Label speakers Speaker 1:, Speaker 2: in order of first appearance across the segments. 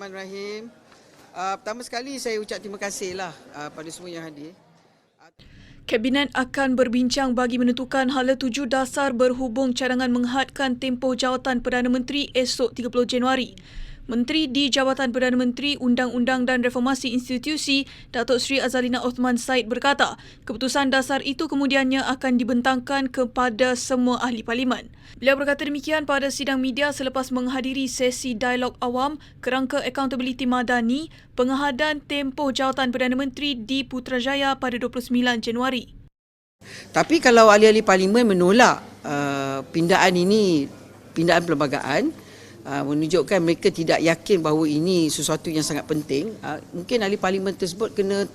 Speaker 1: Bismillahirrahmanirrahim. Uh, pertama sekali saya ucap terima kasihlah uh, pada semua yang hadir.
Speaker 2: Kabinet akan berbincang bagi menentukan hala tuju dasar berhubung cadangan menghadkan tempoh jawatan Perdana Menteri esok 30 Januari. Menteri di Jabatan Perdana Menteri Undang-Undang dan Reformasi Institusi Datuk Seri Azalina Othman Said berkata, keputusan dasar itu kemudiannya akan dibentangkan kepada semua ahli parlimen. Beliau berkata demikian pada sidang media selepas menghadiri sesi dialog awam kerangka accountability madani pengehadan tempoh jawatan Perdana Menteri di Putrajaya pada 29 Januari.
Speaker 1: Tapi kalau ahli-ahli parlimen menolak uh, pindaan ini, pindaan perlembagaan, uh, menunjukkan mereka tidak yakin bahawa ini sesuatu yang sangat penting, uh, mungkin ahli parlimen tersebut kena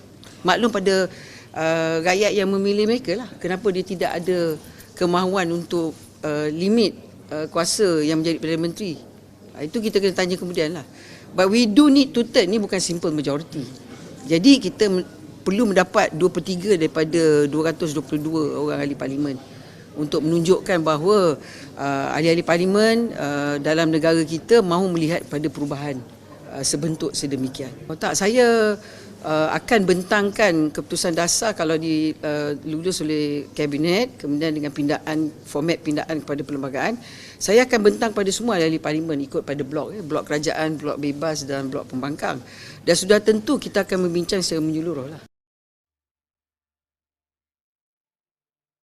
Speaker 1: maklum pada uh, rakyat yang memilih mereka lah. Kenapa dia tidak ada kemahuan untuk uh, limit uh, kuasa yang menjadi Perdana Menteri. Uh, itu kita kena tanya kemudian lah. But we do need to turn, ni bukan simple majority. Jadi kita perlu mendapat 2 per 3 daripada 222 orang ahli parlimen untuk menunjukkan bahawa uh, ahli-ahli parlimen uh, dalam negara kita mahu melihat pada perubahan uh, sebentuk sedemikian. Oh, tak, saya uh, akan bentangkan keputusan dasar kalau dilulus oleh kabinet kemudian dengan pindaan format pindaan kepada perlembagaan. Saya akan bentang pada semua ahli parlimen ikut pada blok eh, blok kerajaan blok bebas dan blok pembangkang. Dan sudah tentu kita akan membincang secara menyeluruh lah